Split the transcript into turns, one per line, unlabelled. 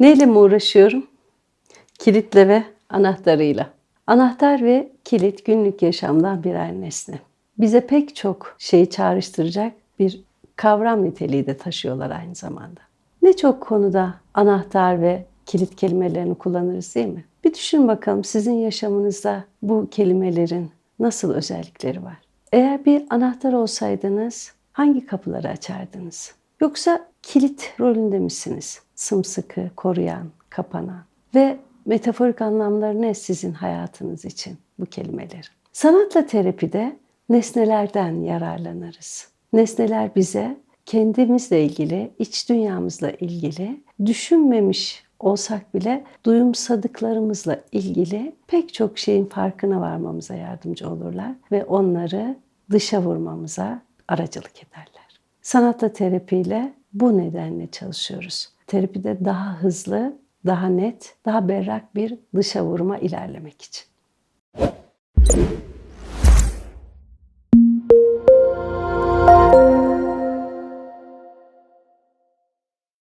Neyle mi uğraşıyorum? Kilitle ve anahtarıyla. Anahtar ve kilit günlük yaşamdan birer nesne. Bize pek çok şeyi çağrıştıracak bir kavram niteliği de taşıyorlar aynı zamanda. Ne çok konuda anahtar ve kilit kelimelerini kullanırız değil mi? Bir düşün bakalım sizin yaşamınızda bu kelimelerin nasıl özellikleri var? Eğer bir anahtar olsaydınız hangi kapıları açardınız? Yoksa kilit rolünde misiniz? Sımsıkı, koruyan, kapanan ve metaforik anlamları ne sizin hayatınız için bu kelimelerin? Sanatla terapide nesnelerden yararlanırız. Nesneler bize kendimizle ilgili, iç dünyamızla ilgili düşünmemiş olsak bile duyumsadıklarımızla ilgili pek çok şeyin farkına varmamıza yardımcı olurlar ve onları dışa vurmamıza aracılık ederler. Sanatla terapiyle bu nedenle çalışıyoruz. Terapide daha hızlı, daha net, daha berrak bir dışa vurma ilerlemek için.